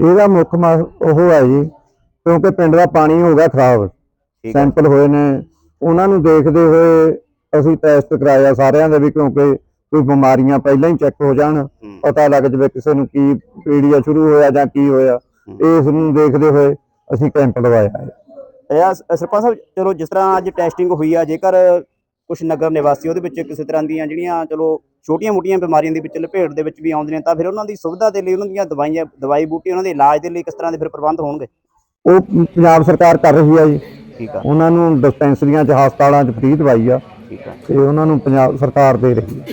ਇਹਦਾ ਮੁੱਖ ਉਹ ਹੈ ਜੀ ਕਿਉਂਕਿ ਪਿੰਡ ਦਾ ਪਾਣੀ ਹੋ ਗਿਆ ਖਰਾਬ ਸੈਂਪਲ ਹੋਏ ਨੇ ਉਹਨਾਂ ਨੂੰ ਦੇਖਦੇ ਹੋਏ ਅਸੀਂ ਟੈਸਟ ਕਰਾਇਆ ਸਾਰਿਆਂ ਦੇ ਵੀ ਕਿਉਂਕਿ ਕੋਈ ਬਿਮਾਰੀਆਂ ਪਹਿਲਾਂ ਹੀ ਚੈੱਕ ਹੋ ਜਾਣ ਪਤਾ ਲੱਗ ਜਾਵੇ ਕਿਸੇ ਨੂੰ ਕੀ ਪੀੜੀਆ ਸ਼ੁਰੂ ਹੋਇਆ ਜਾਂ ਕੀ ਹੋਇਆ। ਇਸ ਨੂੰ ਦੇਖਦੇ ਹੋਏ ਅਸੀਂ ਕੈਂਪ ਲਵਾਇਆ ਹੈ। ਇਹ ਸਰਪੰਚ ਸਾਹਿਬ ਚਲੋ ਜਿਸ ਤਰ੍ਹਾਂ ਅੱਜ ਟੈਸਟਿੰਗ ਹੋਈ ਆ ਜੇਕਰ ਕੁਝ ਨਗਰ ਨਿਵਾਸੀ ਉਹਦੇ ਵਿੱਚ ਕਿਸੇ ਤਰ੍ਹਾਂ ਦੀਆਂ ਜਿਹੜੀਆਂ ਚਲੋ ਛੋਟੀਆਂ-ਮੋਟੀਆਂ ਬਿਮਾਰੀਆਂ ਦੇ ਵਿੱਚ ਲਪੇਟ ਦੇ ਵਿੱਚ ਵੀ ਆਉਂਦੇ ਨੇ ਤਾਂ ਫਿਰ ਉਹਨਾਂ ਦੀ ਸੁਵਿਧਾ ਦੇ ਲਈ ਉਹਨਾਂ ਦੀਆਂ ਦਵਾਈਆਂ ਦਵਾਈ ਬੂਟੀ ਉਹਨਾਂ ਦੇ ਇਲਾਜ ਦੇ ਲਈ ਕਿਸ ਤਰ੍ਹਾਂ ਦੇ ਫਿਰ ਪ੍ਰਬੰਧ ਹੋਣਗੇ? ਉਹ ਪੰਜਾਬ ਸਰਕਾਰ ਕਰ ਰਹੀ ਆ ਜੀ। ਠੀਕ ਆ। ਉਹਨਾਂ ਨੂੰ ਡਿਸਪੈਂਸਰੀਆਂ 'ਚ ਹਸਪਤਾਲਾਂ 'ਚ ਫ੍ਰੀ ਦਵਾਈ ਆ। ਠੀਕ ਆ। ਤੇ ਉਹਨਾਂ ਨੂੰ ਪੰਜਾਬ ਸਰਕਾਰ ਦੇ ਰਹੀ ਹੈ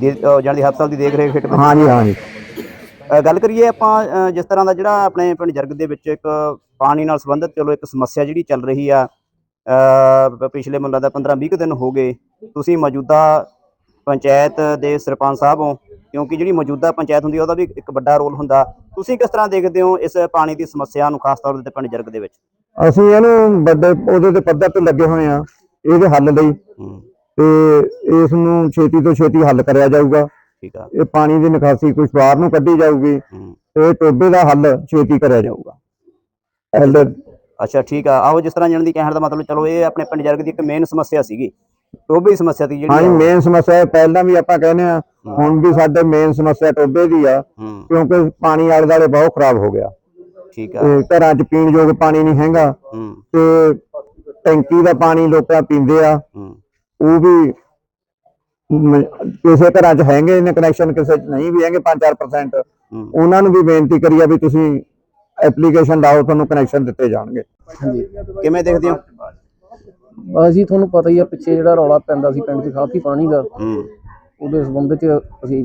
ਦੀ ਜਾਨ ਹਸਪਤਾਲ ਦੀ ਦੇਖ ਰੇਖ ਹੇਠ ਹਾਂਜੀ ਹਾਂਜੀ ਅ, ਗੱਲ ਕਰੀਏ ਆਪਾਂ ਜਿਸ ਤਰ੍ਹਾਂ ਦਾ ਜਿਹੜਾ ਆਪਣੇ ਪਿੰਡ ਜਰਗ ਦੇ ਵਿੱਚ ਇੱਕ ਪਾਣੀ ਨਾਲ ਸੰਬੰਧਿਤ ਚਲੋ ਇੱਕ ਸਮੱਸਿਆ ਜਿਹੜੀ ਚੱਲ ਰਹੀ ਆ ਪਿਛਲੇ ਮੈਨੂੰ ਲੱਗਦਾ 15 20 ਦਿਨ ਹੋ ਗਏ। ਤੁਸੀਂ ਮੌਜੂਦਾ ਪੰਚਾਇਤ ਦੇ ਸਰਪੰਚ ਸਾਹਿਬ ਹੋ ਕਿਉਂਕਿ ਜਿਹੜੀ ਮੌਜੂਦਾ ਪੰਚਾਇਤ ਹੁੰਦੀ ਉਹਦਾ ਵੀ ਇੱਕ ਵੱਡਾ ਰੋਲ ਹੁੰਦਾ। ਤੁਸੀਂ ਕਿਸ ਤਰ੍ਹਾਂ ਦੇਖਦੇ ਹੋ ਇਸ ਪਾਣੀ ਦੀ ਸਮੱਸਿਆ ਨੂੰ ਖਾਸ ਤੌਰ ਤੇ ਪਿੰਡ ਜਰਗ ਦੇ ਵਿੱਚ? ਅਸੀਂ ਇਹਨੂੰ ਵੱਡੇ ਉਹਦੇ ਤੇ ਪੱਧਰ ਤੇ ਲੱਗੇ ਹੋਏ ਆ ਇਹਦੇ ਹੱਲ ਲਈ। ਤੇ ਇਸ ਨੂੰ ਛੇਤੀ ਤੋਂ ਛੇਤੀ ਹੱਲ ਕਰਿਆ ਜਾਊਗਾ। ਠੀਕ ਆ। ਇਹ ਪਾਣੀ ਦੀ ਨਿਕਾਸੀ ਕੁਝ ਬਾਹਰ ਨੂੰ ਕੱਢੀ ਜਾਊਗੀ। ਤੇ ਟੋਬੇ ਦਾ ਹੱਲ ਛੇਤੀ ਕਰਿਆ ਜਾਊਗਾ। ਅੱਛਾ ਠੀਕ ਆ। ਆਓ ਜਿਸ ਤਰ੍ਹਾਂ ਜਣ ਦੀ ਕਹਿਣ ਦਾ ਮਤਲਬ ਚਲੋ ਇਹ ਆਪਣੇ ਪਿੰਡ ਜਰਗ ਦੀ ਇੱਕ ਮੇਨ ਸਮੱਸਿਆ ਸੀਗੀ। ਟੋਬੇ ਦੀ ਸਮੱਸਿਆ ਸੀ ਜਿਹੜੀ ਹਾਂਜੀ। ਮੇਨ ਸਮੱਸਿਆ ਹੈ, ਪਹਿਲਾਂ ਵੀ ਆਪਾਂ ਕਹਿੰਦੇ ਆ ਹੁਣ ਵੀ ਸਾਡੇ ਮੇਨ ਸਮੱਸਿਆ ਟੋਬੇ ਦੀ ਆ ਹੂੰ। ਕਿਉਂਕਿ ਪਾਣੀ ਆਲੇ ਦੁਆਲੇ ਬਹੁਤ ਖਰਾਬ ਹੋ ਗਿਆ। ਠੀਕ ਆ। ਤੇ ਘਰਾਂ 'ਚ ਪੀਣ ਯੋਗ ਪਾਣੀ ਨਹੀਂ ਹੈਗਾ। ਹੂੰ। ਤੇ ਟੈਂਕੀ ਦਾ ਪਾਣੀ ਲੋਕਾਂ ਪੀਂਦੇ ਆ। ਹੂੰ। ਉਹ ਵੀ ਮ- ਕਿਸੇ ਘਰਾਂ 'ਚ ਹੈਗੇ ਨੇ ਕਨੈਕਸ਼ਨ ਕਿਸੇ 'ਚ ਨਹੀਂ ਵੀ ਹੈਗੇ 5-4% ਹੂੰ। ਉਹਨਾਂ ਨੂੰ ਵੀ ਬੇਨਤੀ ਕਰੀ ਆ ਵੀ ਤੁਸੀਂ ਐਪਲੀਕੇਸ਼ਨ ਲਾਓ ਤੁਹਾਨੂੰ ਕਨੈਕਸ਼ਨ ਦਿੱਤੇ ਜਾਣਗੇ। ਹਾਂਜੀ। ਕਿਵੇਂ ਦੇਖਦੇ ਹੋ? ਬਸ ਜੀ ਤੁਹਾਨੂੰ ਪਤਾ ਹੀ ਆ ਪਿੱਛੇ ਜਿਹੜਾ ਰੌਲਾ ਪੈਂਦਾ ਸੀ ਪਿੰਡ 'ਚ ਕਾਫੀ ਪਾਣੀ ਦਾ। ਹੂੰ। ਉਹਦੇ ਸੰਬੰਧ 'ਚ ਅਸੀਂ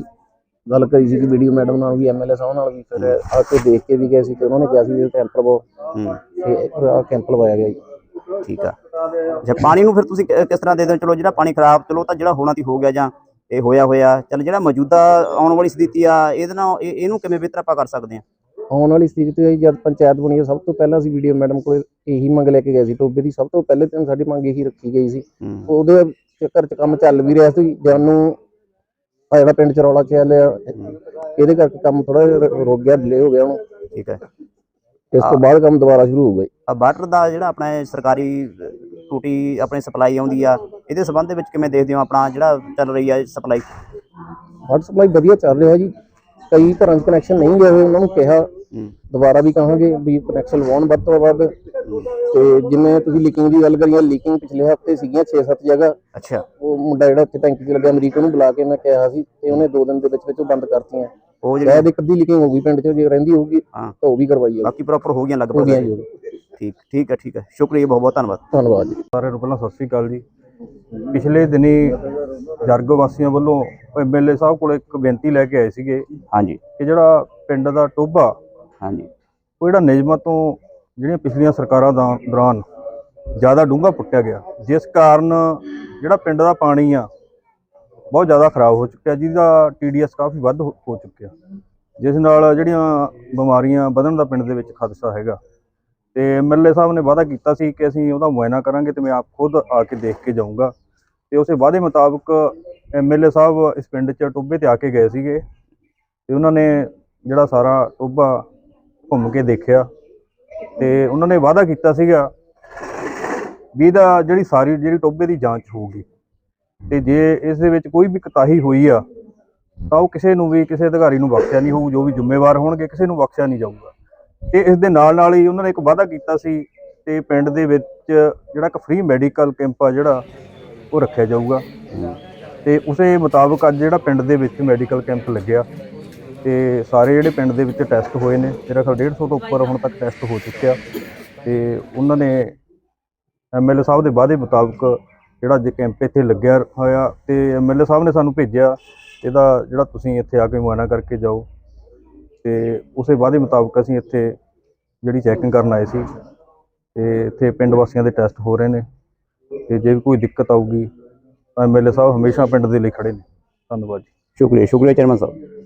ਗੱਲ ਕਰੀ ਸੀ ਕਿ ਵੀਡੀਓ ਮੈਡਮ ਨਾਲ ਵੀ ਐਮਐਲਏ ਸਾਹਿਬ ਨਾਲ ਵੀ। ਫਿਰ ਆ ਕੇ ਦੇਖ ਕੇ ਵੀ ਗਏ ਸੀ ਤੇ ਉਹਨਾਂ ਨੇ ਕਿਹਾ ਸੀ ਵੀ ਕੈਂਪ ਲਵਾਓ ਹੂੰ। ਤੇ ਆ ਕੈਂਪ ਲਵਾਇਆ ਗਿਆ ਜੀ। ਠੀਕ ਆ। ਅੱਛਾ ਪਾਣੀ ਨੂੰ ਫਿਰ ਤੁਸੀਂ ਕਿਸ ਤਰ੍ਹਾਂ ਦੇ ਦਿਓ? ਚਲੋ ਜਿਹੜਾ ਪਾਣੀ ਖਰਾਬ ਚਲੋ ਤਾਂ ਜਿਹੜਾ ਹੋਣਾ ਤੀ ਹੋ ਗਿਆ ਜਾਂ ਇਹ ਹੋਇਆ ਹੋਇਆ ਚਲ ਜਿਹੜਾ ਮੌਜੂਦਾ ਆਉਣ ਵਾਲੀ ਸਥਿਤੀ ਆ ਇਹਦੇ ਨਾਲ ਇਹ- ਇਹਨੂੰ ਕਿਵੇਂ ਬਿਹਤਰ ਆਪਾਂ ਕਰ ਸਕਦੇ ਹਾਂ ਆਉਣ ਵਾਲੀ ਸਥਿਤੀ ਤੇ ਜੀ ਜਦ ਪੰਚਾਇਤ ਬਣੀ ਸਭ ਤੋਂ ਪਹਿਲਾਂ ਅਸੀਂ ਵੀਡੀਓ ਮੈਡਮ ਕੋਲ ਇਹੀ ਮੰਗ ਲੈ ਕੇ ਗਏ ਸੀ ਟੋਬੇ ਦੀ ਸਭ ਤੋਂ ਪਹਿਲੇ ਦਿਨ ਸਾਡੀ ਮੰਗ ਇਹੀ ਰੱਖੀ ਗਈ ਸੀ। ਉਹਦੇ ਚੱਕਰ 'ਚ ਕੰਮ ਚੱਲ ਵੀ ਰਿਹਾ ਸੀ ਜਾਨੂੰ ਆ ਜਿਹੜਾ ਪਿੰਡ 'ਚ ਰੌਲਾ ਚੱਲਿਆ ਇਹਦੇ ਕਰਕੇ ਕੰਮ ਥੋੜਾ ਰੁਕ ਗਿਆ ਡਿਲੇ ਹੋ ਗਿਆ ਹੁਣ। ਠੀਕ ਹੈ। ਇਸ ਤੋਂ ਬਾਅਦ ਕੰਮ ਦੁਬਾਰਾ ਸ਼ੁਰੂ ਹੋਊਗਾ ਆ ਵਾਟਰ ਦਾ ਜਿਹੜਾ ਆਪਣਾ ਸਰਕਾਰੀ ਟੂਟੀ ਆਪਣੀ ਸਪਲਾਈ ਆਉਂਦੀ ਆ ਇਹਦੇ ਸੰਬੰਧ ਦੇ ਵਿੱਚ ਕਿਵੇਂ ਦੇਖਦੇ ਹੋ ਆਪਣਾ ਜਿਹੜਾ ਚੱਲ ਰਹੀ ਆ ਸਪਲਾਈ? ਵਾਟਰ ਸਪਲਾਈ ਵਧੀਆ ਚੱਲ ਰਿਹਾ ਜੀ ਕਈ ਘਰਾਂ 'ਚ ਕਨੈਕਸ਼ਨ ਨਹੀਂ ਗਏ ਹੋਏ ਉਹਨਾਂ ਨੂੰ ਕਿਹਾ ਦੁਬਾਰਾ ਵੀ ਕਹਾਂਗੇ ਵੀ ਕਨੈਕਸ਼ਨ ਲਵਾਉਣ ਵੱਧ ਤੋਂ ਵੱਧ। ਤੇ ਜਿਵੇਂ ਤੁਸੀਂ ਲੀਕਿੰਗ ਦੀ ਗੱਲ ਕਰੀ ਹੈ ਲੀਕਿੰਗ ਪਿਛਲੇ ਹਫ਼ਤੇ ਸੀਗੀਆਂ 6-7 ਜਗ੍ਹਾ। ਅੱਛਾ। ਉਹ ਮੁੰਡਾ ਜਿਹੜਾ ਉੱਥੇ ਟੈਂਕੀ 'ਚ ਲੱਗਿਆ ਅਮਰੀਕ ਨੂੰ ਬੁਲਾ ਕੇ ਮੈਂ ਕਿਹਾ ਸੀ ਤੇ ਉਹਨੇ 2 ਦਿਨ ਦੇ ਵਿੱਚ ਵਿੱਚ ਉਹ ਬੰਦ ਕਰਤੀਆਂ। ਉਹ ਜਿਹੜੀ ਸ਼ਾਇਦ ਇੱਕ ਅੱਧੀ ਲੀਕਿੰਗ ਹੋ ਗਈ ਪਿੰਡ 'ਚ ਜੇ ਰਹਿੰਦੀ ਹੋਊਗੀ। ਤਾਂ ਉਹ ਵੀ ਕਰਵਾਈ ਜਾਊਗੀ ਬਾਕੀ ਪ੍ਰੋਪਰ ਹੋ ਗਈਆਂ ਲਗਭਗ ਠੀਕ ਠੀਕ ਹੈ ਠੀਕ ਹੈ। ਸ਼ੁਕਰੀਆ ਬਹੁਤ ਬਹੁਤ ਧੰਨਵਾਦ। ਧੰਨਵਾਦ ਜੀ। ਸਾਰਿਆਂ ਨੂੰ ਪਹਿਲਾਂ ਸਤਿ ਸ੍ਰੀ ਅਕਾਲ ਜੀ। ਪਿਛਲੇ ਦਿਨੀ ਜਰਗ ਵਾਸੀਆਂ ਵੱਲੋਂ ਐਮਐਲਏ ਸਾਹਿਬ ਕੋਲ ਇੱਕ ਬੇਨਤੀ ਲੈ ਕੇ ਆਏ ਸੀਗੇ ਹਾਂਜੀ। ਕਿ ਜਿਹੜਾ ਪਿੰਡ ਦਾ ਟੋਭਾ ਹਾਂਜੀ। ਉਹ ਜਿਹੜਾ ਨਿਯਮਾਂ ਤੋਂ ਜਿਹੜੀਆਂ ਪਿਛਲੀਆਂ ਸਰਕਾਰਾਂ ਦਾ ਦੌਰਾਨ ਜ਼ਿਆਦਾ ਡੂੰਘਾ ਪੁੱਟਿਆ ਗਿਆ, ਜਿਸ ਕਾਰਨ ਜਿਹੜਾ ਪਿੰਡ ਦਾ ਪਾਣੀ ਆ, ਬਹੁਤ ਜ਼ਿਆਦਾ ਖਰਾਬ ਹੋ ਚੁੱਕਿਆ, ਜਿਹਦਾ ਟੀਡੀਐਸ ਕਾਫੀ ਵੱਧ ਹੋ ਹੋ ਚੁੱਕਿਆ। ਜਿਸ ਨਾਲ ਜਿਹੜੀਆਂ ਬਿਮਾਰੀਆਂ ਵਧਣ ਦਾ ਪਿੰਡ ਦੇ ਵਿੱਚ ਖਦਸ਼ਾ ਹੈਗਾ। ਤੇ ਐਮਐਲਏ ਸਾਹਿਬ ਨੇ ਵਾਅਦਾ ਕੀਤਾ ਸੀ ਕਿ ਅਸੀਂ ਉਹਦਾ ਮੁਆਇਨਾ ਕਰਾਂਗੇ ਤੇ ਮੈਂ ਆਪ ਖੁਦ ਆ ਕੇ ਦੇਖ ਕੇ ਜਾਊਂਗਾ। ਤੇ ਉਸੇ ਵਾਅਦੇ ਮੁਤਾਬਕ ਐਮਐਲਏ ਸਾਹਿਬ ਇਸ ਪਿੰਡ 'ਚ ਟੋਭੇ ਤੇ ਆ ਕੇ ਗਏ ਸੀਗੇ। ਤੇ ਉਹਨਾਂ ਨੇ ਜਿਹੜਾ ਸਾਰਾ ਟੋਭਾ ਘੁੰਮ ਕੇ ਦੇਖਿਆ ਤੇ ਉਹਨਾਂ ਨੇ ਵਾਅਦਾ ਕੀਤਾ ਸੀਗਾ ਵੀ ਇਹਦਾ ਜਿਹੜੀ ਸਾਰੀ, ਜਿਹੜੀ ਟੋਭੇ ਦੀ ਜਾਂਚ ਹੋਊਗੀ ਤੇ ਜੇ ਇਸ ਦੇ ਵਿੱਚ ਕੋਈ ਵੀ ਕਤਾਹੀ ਹੋਈ ਆ, ਤਾਂ ਉਹ ਕਿਸੇ ਨੂੰ ਵੀ, ਕਿਸੇ ਅਧਿਕਾਰੀ ਨੂੰ ਬਖਸ਼ਿਆ ਨਹੀਂ ਹੋਊ, ਜੋ ਵੀ ਜ਼ਿੰਮੇਵਾਰ ਹੋਣਗੇ, ਕਿਸੇ ਨੂੰ ਬਖਸ਼ਿਆ ਨਹੀਂ ਜਾਊਗਾ। ਤੇ ਇਸ ਦੇ ਨਾਲ ਨਾਲ ਹੀ ਉਹਨਾਂ ਨੇ ਇੱਕ ਵਾਅਦਾ ਕੀਤਾ ਸੀ ਤੇ ਪਿੰਡ ਦੇ ਵਿੱਚ ਜਿਹੜਾ ਇੱਕ ਫ੍ਰੀ ਮੈਡੀਕਲ ਕੈਂਪ ਆ ਜਿਹੜਾ, ਉਹ ਰੱਖਿਆ ਜਾਊਗਾ। ਤੇ ਉਸੇ ਮੁਤਾਬਕ ਅੱਜ ਜਿਹੜਾ ਪਿੰਡ ਦੇ ਵਿੱਚ ਮੈਡੀਕਲ ਕੈਂਪ ਲੱਗਿਆ। ਤੇ ਸਾਰੇ ਜਿਹੜੇ ਪਿੰਡ ਦੇ ਵਿੱਚ ਟੈਸਟ ਹੋਏ ਨੇ, ਮੇਰਾ ਖਿਆਲ 150 ਤੋਂ ਉੱਪਰ ਹੁਣ ਤੱਕ ਟੈਸਟ ਹੋ ਚੁੱਕਿਆ। ਤੇ ਉਹਨਾਂ ਨੇ ਐਮਐਲਏ ਸਾਹਿਬ ਦੇ ਵਾਅਦੇ ਮੁਤਾਬਕ ਜਿਹੜਾ ਅੱਜ ਕੈਂਪ ਇੱਥੇ ਲੱਗਿਆ ਹੋਇਆ ਤੇ ਐਮਐਲਏ ਸਾਹਿਬ ਨੇ ਸਾਨੂੰ ਭੇਜਿਆ, ਇਹਦਾ ਜਿਹੜਾ ਤੁਸੀਂ ਇੱਥੇ ਆ ਕੇ ਮੁਆਇਨਾ ਕਰਕੇ ਜਾਓ। ਤੇ ਉਸੇ ਵਾਅਦੇ ਮੁਤਾਬਕ ਅਸੀਂ ਇੱਥੇ ਜਿਹੜੀ ਚੈਕਿੰਗ ਕਰਨ ਆਏ ਸੀ, ਤੇ ਇੱਥੇ ਪਿੰਡ ਵਾਸੀਆਂ ਦੇ ਟੈਸਟ ਹੋ ਰਹੇ ਨੇ। ਤੇ ਜੇ ਵੀ ਕੋਈ ਦਿੱਕਤ ਆਊਗੀ ਤਾਂ ਐਮਐਲਏ ਸਾਹਿਬ ਹਮੇਸ਼ਾ ਪਿੰਡ ਦੇ ਲਈ ਖੜੇ ਨੇ। ਧੰਨਵਾਦ ਜੀ। ਸ਼ੁਕਰੀਆ ਸ਼ੁਕਰੀਆ ਚੇਅਰਮੈਨ ਸਾਹਿਬ।